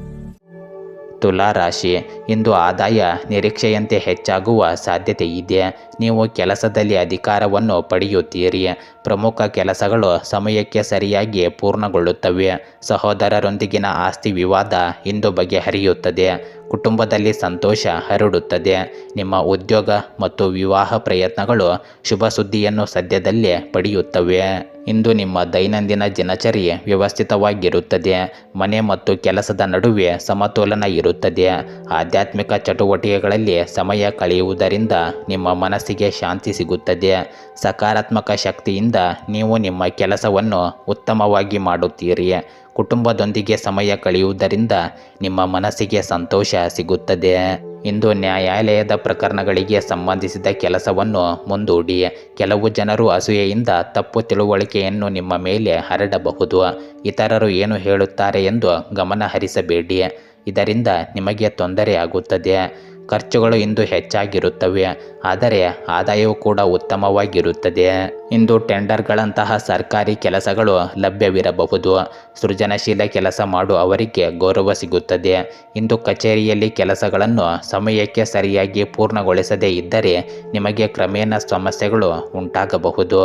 ತುಲಾ ರಾಶಿ, ಇಂದು ಆದಾಯ ನಿರೀಕ್ಷೆಯಂತೆ ಹೆಚ್ಚಾಗುವ ಸಾಧ್ಯತೆ ಇದೆ. ನೀವು ಕೆಲಸದಲ್ಲಿ ಅಧಿಕಾರವನ್ನು ಪಡೆಯುತ್ತೀರಿ. ಪ್ರಮುಖ ಕೆಲಸಗಳು ಸಮಯಕ್ಕೆ ಸರಿಯಾಗಿ ಪೂರ್ಣಗೊಳ್ಳುತ್ತವೆ. ಸಹೋದರರೊಂದಿಗಿನ ಆಸ್ತಿ ವಿವಾದ ಇಂದು ಬಗೆಹರಿಯುತ್ತದೆ. ಕುಟುಂಬದಲ್ಲಿ ಸಂತೋಷ ಹರಡುತ್ತದೆ. ನಿಮ್ಮ ಉದ್ಯೋಗ ಮತ್ತು ವಿವಾಹ ಪ್ರಯತ್ನಗಳು ಶುಭ ಸುದ್ದಿಯನ್ನು ಸದ್ಯದಲ್ಲೇ ಪಡೆಯುತ್ತವೆ. ಇಂದು ನಿಮ್ಮ ದೈನಂದಿನ ದಿನಚರಿ ವ್ಯವಸ್ಥಿತವಾಗಿರುತ್ತದೆ. ಮನೆ ಮತ್ತು ಕೆಲಸದ ನಡುವೆ ಸಮತೋಲನ ಇರುತ್ತದೆ. ಆಧ್ಯಾತ್ಮಿಕ ಚಟುವಟಿಕೆಗಳಲ್ಲಿ ಸಮಯ ಕಳೆಯುವುದರಿಂದ ನಿಮ್ಮ ಮನಸ್ಸಿಗೆ ಶಾಂತಿ ಸಿಗುತ್ತದೆ. ಸಕಾರಾತ್ಮಕ ಶಕ್ತಿಯಿಂದ ನೀವು ನಿಮ್ಮ ಕೆಲಸವನ್ನು ಉತ್ತಮವಾಗಿ ಮಾಡುತ್ತೀರಿ. ಕುಟುಂಬದೊಂದಿಗೆ ಸಮಯ ಕಳೆಯುವುದರಿಂದ ನಿಮ್ಮ ಮನಸ್ಸಿಗೆ ಸಂತೋಷ ಸಿಗುತ್ತದೆ. ಇಂದು ನ್ಯಾಯಾಲಯದ ಪ್ರಕರಣಗಳಿಗೆ ಸಂಬಂಧಿಸಿದ ಕೆಲಸವನ್ನು ಮುಂದೂಡಿ. ಕೆಲವು ಜನರು ಅಸೂಯೆಯಿಂದ ತಪ್ಪು ತಿಳುವಳಿಕೆಯನ್ನು ನಿಮ್ಮ ಮೇಲೆ ಹರಡಬಹುದು. ಇತರರು ಏನು ಹೇಳುತ್ತಾರೆ ಎಂದು ಗಮನಹರಿಸಬೇಡಿ. ಇದರಿಂದ ನಿಮಗೆ ತೊಂದರೆ ಆಗುತ್ತದೆ. ಖರ್ಚುಗಳು ಇಂದು ಹೆಚ್ಚಾಗಿರುತ್ತವೆ, ಆದರೆ ಆದಾಯವು ಕೂಡ ಉತ್ತಮವಾಗಿರುತ್ತದೆ. ಇಂದು ಟೆಂಡರ್ಗಳಂತಹ ಸರ್ಕಾರಿ ಕೆಲಸಗಳು ಲಭ್ಯವಿರಬಹುದು. ಸೃಜನಶೀಲ ಕೆಲಸ ಮಾಡುವವರಿಗೆ ಗೌರವ ಸಿಗುತ್ತದೆ. ಇಂದು ಕಚೇರಿಯಲ್ಲಿ ಕೆಲಸಗಳನ್ನು ಸಮಯಕ್ಕೆ ಸರಿಯಾಗಿ ಪೂರ್ಣಗೊಳಿಸದೇ ಇದ್ದರೆ ನಿಮಗೆ ಕ್ರಮೇಣ ಸಮಸ್ಯೆಗಳು ಉಂಟಾಗಬಹುದು.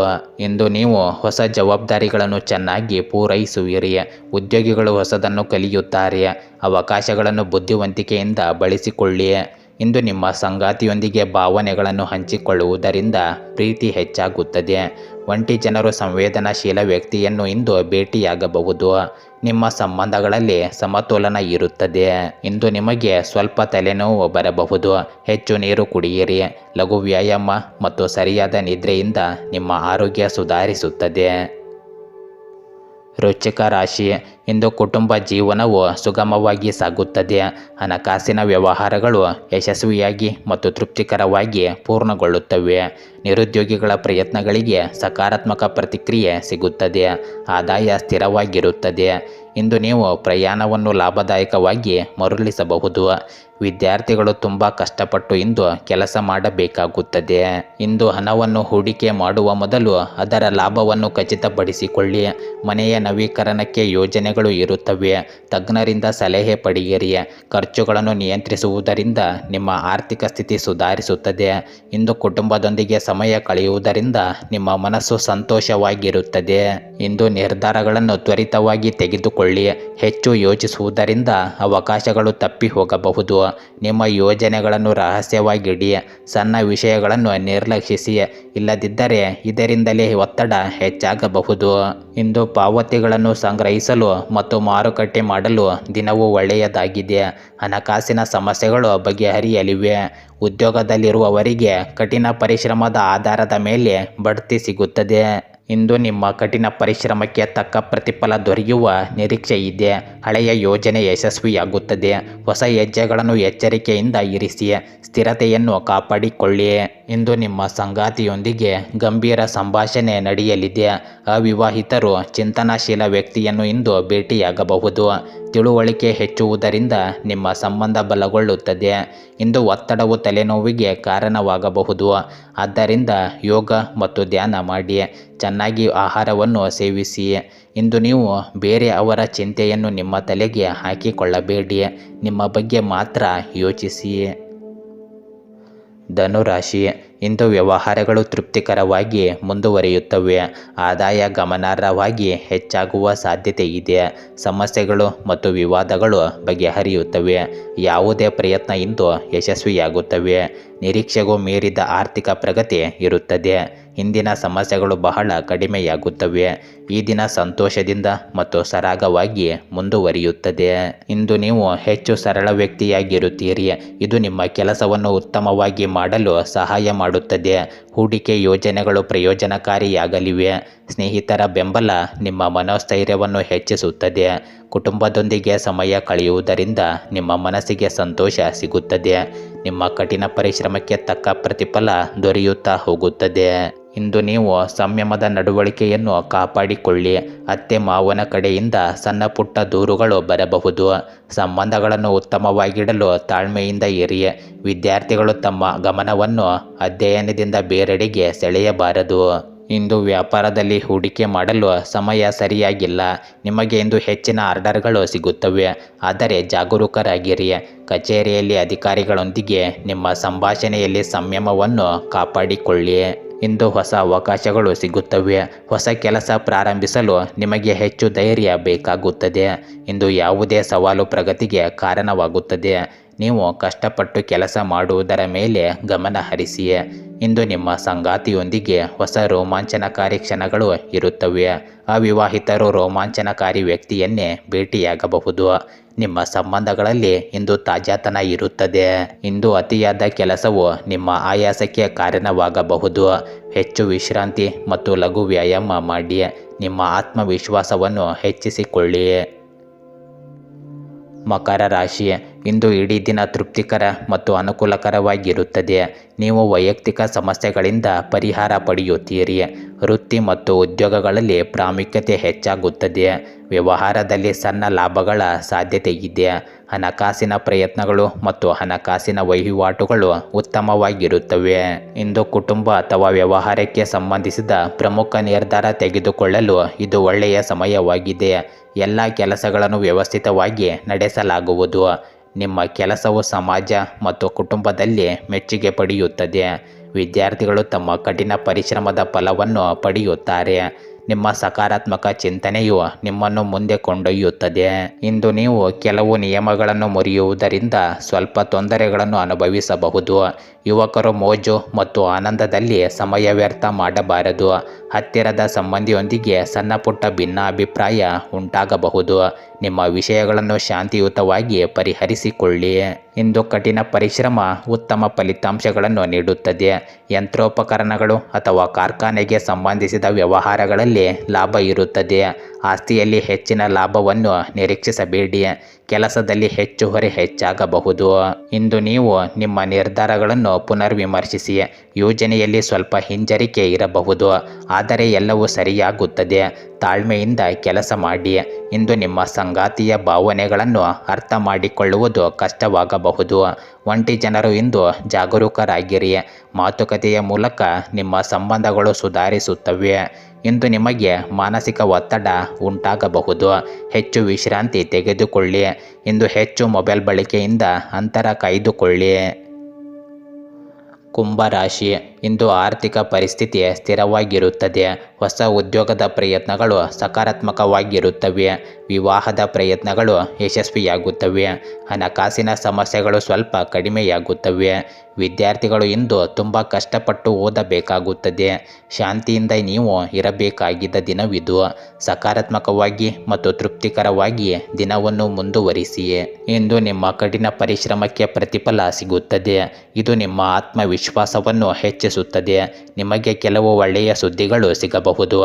ಇಂದು ನೀವು ಹೊಸ ಜವಾಬ್ದಾರಿಗಳನ್ನು ಚೆನ್ನಾಗಿ ಪೂರೈಸುವಿರಿ. ಉದ್ಯೋಗಿಗಳು ಹೊಸದನ್ನು ಕಲಿಯುತ್ತಾರೆ. ಅವಕಾಶಗಳನ್ನು ಬುದ್ಧಿವಂತಿಕೆಯಿಂದ ಬಳಸಿಕೊಳ್ಳಿ. ಇಂದು ನಿಮ್ಮ ಸಂಗಾತಿಯೊಂದಿಗೆ ಭಾವನೆಗಳನ್ನು ಹಂಚಿಕೊಳ್ಳುವುದರಿಂದ ಪ್ರೀತಿ ಹೆಚ್ಚಾಗುತ್ತದೆ. ಒಂಟಿ ಜನರು ಸಂವೇದನಾಶೀಲ ವ್ಯಕ್ತಿಯನ್ನು ಇಂದು ಭೇಟಿಯಾಗಬಹುದು. ನಿಮ್ಮ ಸಂಬಂಧಗಳಲ್ಲಿ ಸಮತೋಲನ ಇರುತ್ತದೆ. ಇಂದು ನಿಮಗೆ ಸ್ವಲ್ಪ ತಲೆನೋವು ಬರಬಹುದು. ಹೆಚ್ಚು ನೀರು ಕುಡಿಯಿರಿ. ಲಘು ವ್ಯಾಯಾಮ ಮತ್ತು ಸರಿಯಾದ ನಿದ್ರೆಯಿಂದ ನಿಮ್ಮ ಆರೋಗ್ಯ ಸುಧಾರಿಸುತ್ತದೆ. ವೃಶ್ಚಿಕ ರಾಶಿ. ಇಂದು ಕುಟುಂಬ ಜೀವನವು ಸುಗಮವಾಗಿ ಸಾಗುತ್ತದೆ. ಹಣಕಾಸಿನ ವ್ಯವಹಾರಗಳು ಯಶಸ್ವಿಯಾಗಿ ಮತ್ತು ತೃಪ್ತಿಕರವಾಗಿ ಪೂರ್ಣಗೊಳ್ಳುತ್ತವೆ. ನಿರುದ್ಯೋಗಿಗಳ ಪ್ರಯತ್ನಗಳಿಗೆ ಸಕಾರಾತ್ಮಕ ಪ್ರತಿಕ್ರಿಯೆ ಸಿಗುತ್ತದೆ. ಆದಾಯ ಸ್ಥಿರವಾಗಿರುತ್ತದೆ. ಇಂದು ನೀವು ಪ್ರಯಾಣವನ್ನು ಲಾಭದಾಯಕವಾಗಿ ಮರುಳಿಸಬಹುದು. ವಿದ್ಯಾರ್ಥಿಗಳು ತುಂಬ ಕಷ್ಟಪಟ್ಟು ಇಂದು ಕೆಲಸ ಮಾಡಬೇಕಾಗುತ್ತದೆ. ಇಂದು ಹಣವನ್ನು ಹೂಡಿಕೆ ಮಾಡುವ ಮೊದಲು ಅದರ ಲಾಭವನ್ನು ಖಚಿತಪಡಿಸಿಕೊಳ್ಳಿ. ಮನೆಯ ನವೀಕರಣಕ್ಕೆ ಯೋಜನೆಗಳು ಇರುತ್ತವೆ. ತಜ್ಞರಿಂದ ಸಲಹೆ ಪಡೆಯಿರಿ. ಖರ್ಚುಗಳನ್ನು ನಿಯಂತ್ರಿಸುವುದರಿಂದ ನಿಮ್ಮ ಆರ್ಥಿಕ ಸ್ಥಿತಿ ಸುಧಾರಿಸುತ್ತದೆ. ಇಂದು ಕುಟುಂಬದೊಂದಿಗೆ ಸಮಯ ಕಳೆಯುವುದರಿಂದ ನಿಮ್ಮ ಮನಸ್ಸು ಸಂತೋಷವಾಗಿರುತ್ತದೆ. ಇಂದು ನಿರ್ಧಾರಗಳನ್ನು ತ್ವರಿತವಾಗಿ ತೆಗೆದುಕೊಳ್ಳಿ. ಹೆಚ್ಚು ಯೋಚಿಸುವುದರಿಂದ ಅವಕಾಶಗಳು ತಪ್ಪಿ ಹೋಗಬಹುದು ನಿಮ್ಮ ಯೋಜನೆಗಳನ್ನು ರಹಸ್ಯವಾಗಿಡಿ, ಸಣ್ಣ ವಿಷಯಗಳನ್ನು ನಿರ್ಲಕ್ಷಿಸಿ ಇಲ್ಲದಿದ್ದರೆ ಇದರಿಂದಲೇ ಒತ್ತಡ ಹೆಚ್ಚಾಗಬಹುದು. ಇಂದು ಪಾವತಿಗಳನ್ನು ಸಂಗ್ರಹಿಸಲು ಮತ್ತು ಮಾರುಕಟ್ಟೆ ಮಾಡಲು ದಿನವೂ ಒಳ್ಳೆಯದಾಗಿದೆ. ಹಣಕಾಸಿನ ಸಮಸ್ಯೆಗಳು ಬಗೆಹರಿಯಲಿವೆ ಉದ್ಯೋಗದಲ್ಲಿರುವವರಿಗೆ ಕಠಿಣ ಪರಿಶ್ರಮದ ಆಧಾರದ ಮೇಲೆ ಬಡ್ತಿ ಸಿಗುತ್ತದೆ. ಇಂದು ನಿಮ್ಮ ಕಠಿಣ ಪರಿಶ್ರಮಕ್ಕೆ ತಕ್ಕ ಪ್ರತಿಫಲ ದೊರೆಯುವ ನಿರೀಕ್ಷೆ ಇದೆ. ಹಳೆಯ ಯೋಜನೆ ಯಶಸ್ವಿಯಾಗುತ್ತದೆ. ಹೊಸ ಹೆಜ್ಜೆಗಳನ್ನು ಎಚ್ಚರಿಕೆಯಿಂದ ಇರಿಸಿ, ಸ್ಥಿರತೆಯನ್ನು ಕಾಪಾಡಿಕೊಳ್ಳಿ. ಇಂದು ನಿಮ್ಮ ಸಂಗಾತಿಯೊಂದಿಗೆ ಗಂಭೀರ ಸಂಭಾಷಣೆ ನಡೆಯಲಿದೆ. ಅವಿವಾಹಿತರು ಚಿಂತನಾಶೀಲ ವ್ಯಕ್ತಿಯನ್ನು ಇಂದು ಭೇಟಿಯಾಗಬಹುದು. ತಿಳುವಳಿಕೆ ಹೆಚ್ಚುವುದರಿಂದ ನಿಮ್ಮ ಸಂಬಂಧ ಬಲಗೊಳ್ಳುತ್ತದೆ. ಇಂದು ಒತ್ತಡವು ತಲೆನೋವಿಗೆ ಕಾರಣವಾಗಬಹುದು. ಆದ್ದರಿಂದ ಯೋಗ ಮತ್ತು ಧ್ಯಾನ ಮಾಡಿ ಚೆನ್ನಾಗಿ ಆಹಾರವನ್ನು ಸೇವಿಸಿ ಇಂದು ನೀವು ಬೇರೆ ಅವರ ಚಿಂತೆಯನ್ನು ನಿಮ್ಮ ತಲೆಗೆ ಹಾಕಿಕೊಳ್ಳಬೇಡಿ ನಿಮ್ಮ ಬಗ್ಗೆ ಮಾತ್ರ ಯೋಚಿಸಿ ಧನುರಾಶಿ ಇಂದು ವ್ಯವಹಾರಗಳು ತೃಪ್ತಿಕರವಾಗಿ ಮುಂದುವರಿಯುತ್ತವೆ. ಆದಾಯ ಗಮನಾರ್ಹವಾಗಿ ಹೆಚ್ಚಾಗುವ ಸಾಧ್ಯತೆ ಇದೆ. ಸಮಸ್ಯೆಗಳು ಮತ್ತು ವಿವಾದಗಳು ಬಗೆಹರಿಯುತ್ತವೆ. ಯಾವುದೇ ಪ್ರಯತ್ನ ಇಂದು ಯಶಸ್ವಿಯಾಗುತ್ತವೆ. ನಿರೀಕ್ಷೆಗೂ ಮೀರಿದ ಆರ್ಥಿಕ ಪ್ರಗತಿ ಇರುತ್ತದೆ. ಹಿಂದಿನ ಸಮಸ್ಯೆಗಳು ಬಹಳ ಕಡಿಮೆಯಾಗುತ್ತವೆ. ಈ ದಿನ ಸಂತೋಷದಿಂದ ಮತ್ತು ಸರಾಗವಾಗಿ ಮುಂದುವರಿಯುತ್ತದೆ. ಇಂದು ನೀವು ಹೆಚ್ಚು ಸರಳ ವ್ಯಕ್ತಿಯಾಗಿರುತ್ತೀರಿ. ಇದು ನಿಮ್ಮ ಕೆಲಸವನ್ನು ಉತ್ತಮವಾಗಿ ಮಾಡಲು ಸಹಾಯ ಮಾಡುತ್ತದೆ. ಹೂಡಿಕೆ ಯೋಜನೆಗಳು ಪ್ರಯೋಜನಕಾರಿಯಾಗಲಿವೆ. ಸ್ನೇಹಿತರ ಬೆಂಬಲ ನಿಮ್ಮ ಮನೋಸ್ಥೈರ್ಯವನ್ನು ಹೆಚ್ಚಿಸುತ್ತದೆ. ಕುಟುಂಬದೊಂದಿಗೆ ಸಮಯ ಕಳೆಯುವುದರಿಂದ ನಿಮ್ಮ ಮನಸ್ಸಿಗೆ ಸಂತೋಷ ಸಿಗುತ್ತದೆ. ನಿಮ್ಮ ಕಠಿಣ ಪರಿಶ್ರಮಕ್ಕೆ ತಕ್ಕ ಪ್ರತಿಫಲ ದೊರೆಯುತ್ತಾ ಹೋಗುತ್ತದೆ. ಇಂದು ನೀವು ಸಂಯಮದ ನಡವಳಿಕೆಯನ್ನು ಕಾಪಾಡಿಕೊಳ್ಳಿ. ಅತ್ತೆ ಮಾವನ ಕಡೆಯಿಂದ ಸಣ್ಣ ಪುಟ್ಟ ದೂರುಗಳು ಬರಬಹುದು. ಸಂಬಂಧಗಳನ್ನು ಉತ್ತಮವಾಗಿಡಲು ತಾಳ್ಮೆಯಿಂದ ಇರಿ. ವಿದ್ಯಾರ್ಥಿಗಳು ತಮ್ಮ ಗಮನವನ್ನು ಅಧ್ಯಯನದಿಂದ ಬೇರೆಡೆಗೆ ಸೆಳೆಯಬಾರದು. ಇಂದು ವ್ಯಾಪಾರದಲ್ಲಿ ಹೂಡಿಕೆ ಮಾಡಲು ಸಮಯ ಸರಿಯಾಗಿಲ್ಲ. ನಿಮಗೆ ಇಂದು ಹೆಚ್ಚಿನ ಆರ್ಡರ್ಗಳು ಸಿಗುತ್ತವೆ. ಆದರೆ ಜಾಗರೂಕರಾಗಿರಿ. ಕಚೇರಿಯಲ್ಲಿ ಅಧಿಕಾರಿಗಳೊಂದಿಗೆ ನಿಮ್ಮ ಸಂಭಾಷಣೆಯಲ್ಲಿ ಸಂಯಮವನ್ನು ಕಾಪಾಡಿಕೊಳ್ಳಿ. ಇಂದು ಹೊಸ ಅವಕಾಶಗಳು ಸಿಗುತ್ತವೆ. ಹೊಸ ಕೆಲಸ ಪ್ರಾರಂಭಿಸಲು ನಿಮಗೆ ಹೆಚ್ಚು ಧೈರ್ಯ ಬೇಕಾಗುತ್ತದೆ. ಇಂದು ಯಾವುದೇ ಸವಾಲು ಪ್ರಗತಿಗೆ ಕಾರಣವಾಗುತ್ತದೆ. ನೀವು ಕಷ್ಟಪಟ್ಟು ಕೆಲಸ ಮಾಡುವುದರ ಮೇಲೆ ಗಮನ ಹರಿಸಿ. ಇಂದು ನಿಮ್ಮ ಸಂಗಾತಿಯೊಂದಿಗೆ ಹೊಸ ರೋಮಾಂಚನಕಾರಿ ಕ್ಷಣಗಳು ಇರುತ್ತವೆ. ಅವಿವಾಹಿತರು ರೋಮಾಂಚನಕಾರಿ ವ್ಯಕ್ತಿಯನ್ನೇ ಭೇಟಿಯಾಗಬಹುದು. ನಿಮ್ಮ ಸಂಬಂಧಗಳಲ್ಲಿ ಇಂದು ತಾಜಾತನ ಇರುತ್ತದೆ. ಇಂದು ಅತಿಯಾದ ಕೆಲಸವು ನಿಮ್ಮ ಆಯಾಸಕ್ಕೆ ಕಾರಣವಾಗಬಹುದು. ಹೆಚ್ಚು ವಿಶ್ರಾಂತಿ ಮತ್ತು ಲಘು ವ್ಯಾಯಾಮ ಮಾಡಿ ನಿಮ್ಮ ಆತ್ಮವಿಶ್ವಾಸವನ್ನು ಹೆಚ್ಚಿಸಿಕೊಳ್ಳಿ. ಮಕರ ರಾಶಿ ಇಂದು ಇಡೀ ದಿನ ತೃಪ್ತಿಕರ ಮತ್ತು ಅನುಕೂಲಕರವಾಗಿರುತ್ತದೆ. ನೀವು ವೈಯಕ್ತಿಕ ಸಮಸ್ಯೆಗಳಿಂದ ಪರಿಹಾರ ಪಡೆಯುತ್ತೀರಿ. ವೃತ್ತಿ ಮತ್ತು ಉದ್ಯೋಗಗಳಲ್ಲಿ ಪ್ರಾಮುಖ್ಯತೆ ಹೆಚ್ಚಾಗುತ್ತದೆ. ವ್ಯವಹಾರದಲ್ಲಿ ಸಣ್ಣ ಲಾಭಗಳ ಸಾಧ್ಯತೆ ಇದೆ ಹಣಕಾಸಿನ ಪ್ರಯತ್ನಗಳು ಮತ್ತು ಹಣಕಾಸಿನ ವಹಿವಾಟುಗಳು ಉತ್ತಮವಾಗಿರುತ್ತವೆ. ಇಂದು ಕುಟುಂಬ ಅಥವಾ ವ್ಯವಹಾರಕ್ಕೆ ಸಂಬಂಧಿಸಿದ ಪ್ರಮುಖ ನಿರ್ಧಾರ ತೆಗೆದುಕೊಳ್ಳಲು ಇದು ಒಳ್ಳೆಯ ಸಮಯವಾಗಿದೆ. ಎಲ್ಲ ಕೆಲಸಗಳನ್ನು ವ್ಯವಸ್ಥಿತವಾಗಿ ನಡೆಸಲಾಗುವುದು. ನಿಮ್ಮ ಕೆಲಸವು ಸಮಾಜ ಮತ್ತು ಕುಟುಂಬದಲ್ಲಿ ಮೆಚ್ಚುಗೆ ಪಡೆಯುತ್ತದೆ. ವಿದ್ಯಾರ್ಥಿಗಳು ತಮ್ಮ ಕಠಿಣ ಪರಿಶ್ರಮದ ಫಲವನ್ನು ಪಡೆಯುತ್ತಾರೆ. ನಿಮ್ಮ ಸಕಾರಾತ್ಮಕ ಚಿಂತನೆಯು ನಿಮ್ಮನ್ನು ಮುಂದೆ ಕೊಂಡೊಯ್ಯುತ್ತದೆ. ಇಂದು ನೀವು ಕೆಲವು ನಿಯಮಗಳನ್ನು ಮುರಿಯುವುದರಿಂದ ಸ್ವಲ್ಪ ತೊಂದರೆಗಳನ್ನು ಅನುಭವಿಸಬಹುದು. ಯುವಕರು ಮೋಜು ಮತ್ತು ಆನಂದದಲ್ಲಿ ಸಮಯ ವ್ಯರ್ಥ ಮಾಡಬಾರದು. ಹತ್ತಿರದ ಸಂಬಂಧಿಯೊಂದಿಗೆ ಸಣ್ಣ ಪುಟ್ಟ ಭಿನ್ನಾಭಿಪ್ರಾಯ ಉಂಟಾಗಬಹುದು. ನಿಮ್ಮ ವಿಷಯಗಳನ್ನು ಶಾಂತಿಯುತವಾಗಿ ಪರಿಹರಿಸಿಕೊಳ್ಳಿ. ಇಂದು ಕಠಿಣ ಪರಿಶ್ರಮ ಉತ್ತಮ ಫಲಿತಾಂಶಗಳನ್ನು ನೀಡುತ್ತದೆ. ಯಂತ್ರೋಪಕರಣಗಳು ಅಥವಾ ಕಾರ್ಖಾನೆಗೆ ಸಂಬಂಧಿಸಿದ ವ್ಯವಹಾರಗಳಲ್ಲಿ ಲಾಭ ಇರುತ್ತದೆ. ಆಸ್ತಿಯಲ್ಲಿ ಹೆಚ್ಚಿನ ಲಾಭವನ್ನು ನಿರೀಕ್ಷಿಸಬೇಡಿ. ಕೆಲಸದಲ್ಲಿ ಹೆಚ್ಚು ಹೊರೆ ಹೆಚ್ಚಾಗಬಹುದು. ಇಂದು ನೀವು ನಿಮ್ಮ ನಿರ್ಧಾರಗಳನ್ನು ಪುನರ್ವಿಮರ್ಶಿಸಿ. ಯೋಜನೆಯಲ್ಲಿ ಸ್ವಲ್ಪ ಹಿಂಜರಿಕೆ ಇರಬಹುದು. ಆದರೆ ಎಲ್ಲವೂ ಸರಿಯಾಗುತ್ತದೆ. ತಾಳ್ಮೆಯಿಂದ ಕೆಲಸ ಮಾಡಿ. ಇಂದು ನಿಮ್ಮ ಸಂಗಾತಿಯ ಭಾವನೆಗಳನ್ನು ಅರ್ಥ ಮಾಡಿಕೊಳ್ಳುವುದು ಕಷ್ಟವಾಗಬಹುದು. ಒಂಟಿ ಜನರು ಇಂದು ಜಾಗರೂಕರಾಗಿರಿ. ಮಾತುಕತೆಯ ಮೂಲಕ ನಿಮ್ಮ ಸಂಬಂಧಗಳು ಸುಧಾರಿಸುತ್ತವೆ. ಇಂದು ನಿಮಗೆ ಮಾನಸಿಕ ಒತ್ತಡ ಉಂಟಾಗಬಹುದು. ಹೆಚ್ಚು ವಿಶ್ರಾಂತಿ ತೆಗೆದುಕೊಳ್ಳಿ. ಇಂದು ಹೆಚ್ಚು ಮೊಬೈಲ್ ಬಳಕೆಯಿಂದ ಅಂತರ ಕಾಯ್ದುಕೊಳ್ಳಿ. ಕುಂಭರಾಶಿ ಇಂದು ಆರ್ಥಿಕ ಪರಿಸ್ಥಿತಿ ಸ್ಥಿರವಾಗಿರುತ್ತದೆ. ಹೊಸ ಉದ್ಯೋಗದ ಪ್ರಯತ್ನಗಳು ಸಕಾರಾತ್ಮಕವಾಗಿರುತ್ತವೆ. ವಿವಾಹದ ಪ್ರಯತ್ನಗಳು ಯಶಸ್ವಿಯಾಗುತ್ತವೆ. ಹಣಕಾಸಿನ ಸಮಸ್ಯೆಗಳು ಸ್ವಲ್ಪ ಕಡಿಮೆಯಾಗುತ್ತವೆ. ವಿದ್ಯಾರ್ಥಿಗಳು ಇಂದು ತುಂಬ ಕಷ್ಟಪಟ್ಟು ಓದಬೇಕಾಗುತ್ತದೆ. ಶಾಂತಿಯಿಂದ ನೀವು ಇರಬೇಕಾಗಿದ್ದ ದಿನವಿದು. ಸಕಾರಾತ್ಮಕವಾಗಿ ಮತ್ತು ತೃಪ್ತಿಕರವಾಗಿ ದಿನವನ್ನು ಮುಂದುವರಿಸಿ. ಇಂದು ನಿಮ್ಮ ಕಠಿಣ ಪರಿಶ್ರಮಕ್ಕೆ ಪ್ರತಿಫಲ ಸಿಗುತ್ತದೆ. ಇದು ನಿಮ್ಮ ಆತ್ಮವಿಶ್ವಾಸವನ್ನು ಹೆಚ್ಚಿಸುತ್ತದೆ. ನಿಮಗೆ ಕೆಲವು ಒಳ್ಳೆಯ ಸುದ್ದಿಗಳು ಸಿಗಬಹುದು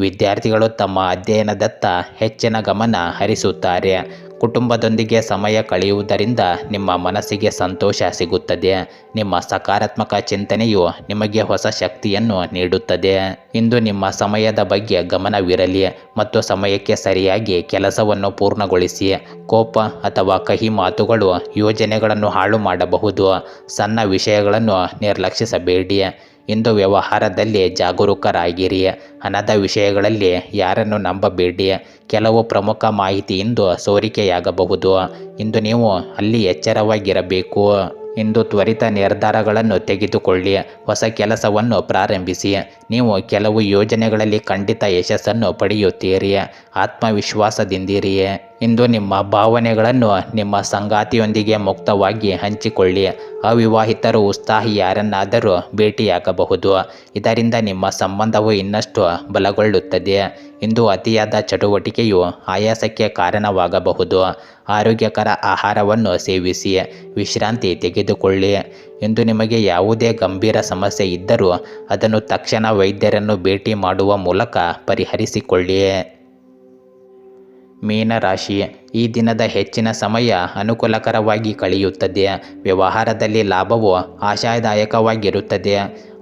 ವಿದ್ಯಾರ್ಥಿಗಳು ತಮ್ಮ ಅಧ್ಯಯನದತ್ತ ಹೆಚ್ಚಿನ ಗಮನ ಹರಿಸುತ್ತಾರೆ. ಕುಟುಂಬದೊಂದಿಗೆ ಸಮಯ ಕಳೆಯುವುದರಿಂದ ನಿಮ್ಮ ಮನಸ್ಸಿಗೆ ಸಂತೋಷ ಸಿಗುತ್ತದೆ. ನಿಮ್ಮ ಸಕಾರಾತ್ಮಕ ಚಿಂತನೆಯು ನಿಮಗೆ ಹೊಸ ಶಕ್ತಿಯನ್ನು ನೀಡುತ್ತದೆ. ಇಂದು ನಿಮ್ಮ ಸಮಯದ ಬಗ್ಗೆ ಗಮನವಿರಲಿ ಮತ್ತು ಸಮಯಕ್ಕೆ ಸರಿಯಾಗಿ ಕೆಲಸವನ್ನು ಪೂರ್ಣಗೊಳಿಸಿ. ಕೋಪ ಅಥವಾ ಕಹಿ ಮಾತುಗಳು ಯೋಜನೆಗಳನ್ನು ಹಾಳು ಮಾಡಬಹುದು. ಸಣ್ಣ ವಿಷಯಗಳನ್ನು ನಿರ್ಲಕ್ಷಿಸಬೇಡಿ. ಇಂದು ವ್ಯವಹಾರದಲ್ಲಿ ಜಾಗರೂಕರಾಗಿರಿ. ಹಣದ ವಿಷಯಗಳಲ್ಲಿ ಯಾರನ್ನು ನಂಬಬೇಡಿ. ಕೆಲವು ಪ್ರಮುಖ ಮಾಹಿತಿ ಇಂದು ಸೋರಿಕೆಯಾಗಬಹುದು. ಇಂದು ನೀವು ಅಲ್ಲಿ ಎಚ್ಚರವಾಗಿರಬೇಕು. ಇಂದು ತ್ವರಿತ ನಿರ್ಧಾರಗಳನ್ನು ತೆಗೆದುಕೊಳ್ಳಿ. ಹೊಸ ಕೆಲಸವನ್ನು ಪ್ರಾರಂಭಿಸಿ. ನೀವು ಕೆಲವು ಯೋಜನೆಗಳಲ್ಲಿ ಖಂಡಿತ ಯಶಸ್ಸನ್ನು ಪಡೆಯುತ್ತೀರಿ. ಆತ್ಮವಿಶ್ವಾಸದಿಂದಿರಿ ಇಂದು ನಿಮ್ಮ ಭಾವನೆಗಳನ್ನು ನಿಮ್ಮ ಸಂಗಾತಿಯೊಂದಿಗೆ ಮುಕ್ತವಾಗಿ ಹಂಚಿಕೊಳ್ಳಿ. ಅವಿವಾಹಿತರು ಉತ್ಸಾಹಿ ಯಾರನ್ನಾದರೂ ಭೇಟಿಯಾಗಬಹುದು. ಇದರಿಂದ ನಿಮ್ಮ ಸಂಬಂಧವು ಇನ್ನಷ್ಟು ಬಲಗೊಳ್ಳುತ್ತದೆ. ಇಂದು ಅತಿಯಾದ ಚಟುವಟಿಕೆಯು ಆಯಾಸಕ್ಕೆ ಕಾರಣವಾಗಬಹುದು. ಆರೋಗ್ಯಕರ ಆಹಾರವನ್ನು ಸೇವಿಸಿ. ವಿಶ್ರಾಂತಿ ತೆಗೆದುಕೊಳ್ಳಿ. ಇಂದು ನಿಮಗೆ ಯಾವುದೇ ಗಂಭೀರ ಸಮಸ್ಯೆ ಇದ್ದರೂ ಅದನ್ನು ತಕ್ಷಣ ವೈದ್ಯರನ್ನು ಭೇಟಿ ಮಾಡುವ ಮೂಲಕ ಪರಿಹರಿಸಿಕೊಳ್ಳಿ. ಮೀನರಾಶಿ, ಈ ದಿನದ ಹೆಚ್ಚಿನ ಸಮಯ ಅನುಕೂಲಕರವಾಗಿ ಕಳೆಯುತ್ತದೆ. ವ್ಯವಹಾರದಲ್ಲಿ ಲಾಭವು ಆಶಾದಾಯಕವಾಗಿರುತ್ತದೆ.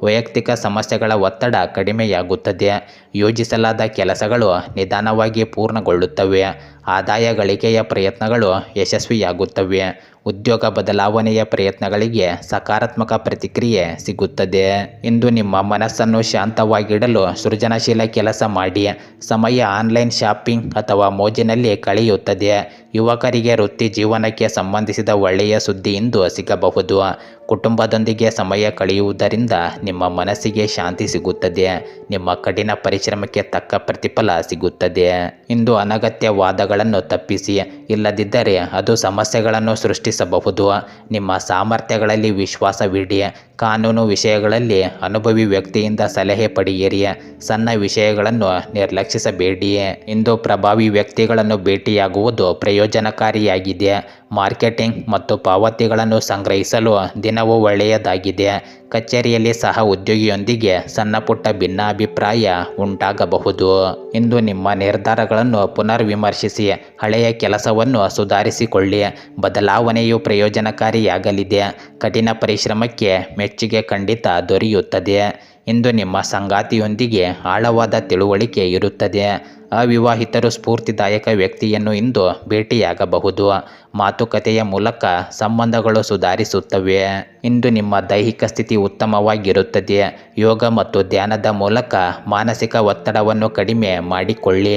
ವೈಯಕ್ತಿಕ ಸಮಸ್ಯೆಗಳ ಒತ್ತಡ ಕಡಿಮೆಯಾಗುತ್ತದೆ. ಯೋಜಿಸಲಾದ ಕೆಲಸಗಳು ನಿಧಾನವಾಗಿ ಪೂರ್ಣಗೊಳ್ಳುತ್ತವೆ. ಆದಾಯ ಗಳಿಕೆಯ ಪ್ರಯತ್ನಗಳು ಯಶಸ್ವಿಯಾಗುತ್ತವೆ. ಉದ್ಯೋಗ ಬದಲಾವಣೆಯ ಪ್ರಯತ್ನಗಳಿಗೆ ಸಕಾರಾತ್ಮಕ ಪ್ರತಿಕ್ರಿಯೆ ಸಿಗುತ್ತದೆ. ಇಂದು ನಿಮ್ಮ ಮನಸ್ಸನ್ನು ಶಾಂತವಾಗಿಡಲು ಸೃಜನಶೀಲ ಕೆಲಸ ಮಾಡಿ. ಸಮಯ ಆನ್ಲೈನ್ ಶಾಪಿಂಗ್ ಅಥವಾ ಮೋಜಿನಲ್ಲಿ ಕಳೆಯುತ್ತದೆ. ಯುವಕರಿಗೆ ವೃತ್ತಿ ಜೀವನಕ್ಕೆ ಸಂಬಂಧಿಸಿದ ಒಳ್ಳೆಯ ಸುದ್ದಿ ಇಂದು ಸಿಗಬಹುದು. ಕುಟುಂಬದೊಂದಿಗೆ ಸಮಯ ಕಳೆಯುವುದರಿಂದ ನಿಮ್ಮ ಮನಸ್ಸಿಗೆ ಶಾಂತಿ ಸಿಗುತ್ತದೆ. ನಿಮ್ಮ ಕಠಿಣ ಪರಿಶ್ರಮಕ್ಕೆ ತಕ್ಕ ಪ್ರತಿಫಲ ಸಿಗುತ್ತದೆ. ಇಂದು ಅನಗತ್ಯ ವಾದಗಳನ್ನು ತಪ್ಪಿಸಿ ಇಲ್ಲದಿದ್ದರೆ ಅದು ಸಮಸ್ಯೆಗಳನ್ನು ಸೃಷ್ಟಿಸಬಹುದು. ನಿಮ್ಮ ಸಾಮರ್ಥ್ಯಗಳಲ್ಲಿ ವಿಶ್ವಾಸವಿಡಿ. ಕಾನೂನು ವಿಷಯಗಳಲ್ಲಿ ಅನುಭವಿ ವ್ಯಕ್ತಿಯಿಂದ ಸಲಹೆ ಪಡೆಯಿರಿ ಸಣ್ಣ ವಿಷಯಗಳನ್ನು ನಿರ್ಲಕ್ಷಿಸಬೇಡಿ ಇಂದು ಪ್ರಭಾವಿ ವ್ಯಕ್ತಿಗಳನ್ನು ಭೇಟಿಯಾಗುವುದು ಪ್ರಯೋಜನಕಾರಿಯಾಗಿದೆ. ಮಾರ್ಕೆಟಿಂಗ್ ಮತ್ತು ಪಾವತಿಗಳನ್ನು ಸಂಗ್ರಹಿಸಲು ದಿನವೂ ಒಳ್ಳೆಯದಾಗಿದೆ. ಕಚೇರಿಯಲ್ಲಿ ಸಹ ಉದ್ಯೋಗಿಯೊಂದಿಗೆ ಸಣ್ಣ ಪುಟ್ಟ ಭಿನ್ನಾಭಿಪ್ರಾಯ ಉಂಟಾಗಬಹುದು. ಇಂದು ನಿಮ್ಮ ನಿರ್ಧಾರಗಳನ್ನು ಪುನರ್ವಿಮರ್ಶಿಸಿ, ಹಳೆಯ ಕೆಲಸವನ್ನು ಸುಧಾರಿಸಿಕೊಳ್ಳಿ. ಬದಲಾವಣೆಯು ಪ್ರಯೋಜನಕಾರಿಯಾಗಲಿದೆ. ಕಠಿಣ ಪರಿಶ್ರಮಕ್ಕೆ ಮೆಚ್ಚುಗೆ ಖಂಡಿತ ದೊರೆಯುತ್ತದೆ ಇಂದು ನಿಮ್ಮ ಸಂಗಾತಿಯೊಂದಿಗೆ ಆಳವಾದ ತಿಳುವಳಿಕೆ ಇರುತ್ತದೆ. ಅವಿವಾಹಿತರು ಸ್ಫೂರ್ತಿದಾಯಕ ವ್ಯಕ್ತಿಯನ್ನು ಇಂದು ಭೇಟಿಯಾಗಬಹುದು. ಮಾತುಕತೆಯ ಮೂಲಕ ಸಂಬಂಧಗಳು ಸುಧಾರಿಸುತ್ತವೆ. ಇಂದು ನಿಮ್ಮ ದೈಹಿಕ ಸ್ಥಿತಿ ಉತ್ತಮವಾಗಿರುತ್ತದೆ. ಯೋಗ ಮತ್ತು ಧ್ಯಾನದ ಮೂಲಕ ಮಾನಸಿಕ ಒತ್ತಡವನ್ನು ಕಡಿಮೆ ಮಾಡಿಕೊಳ್ಳಿ.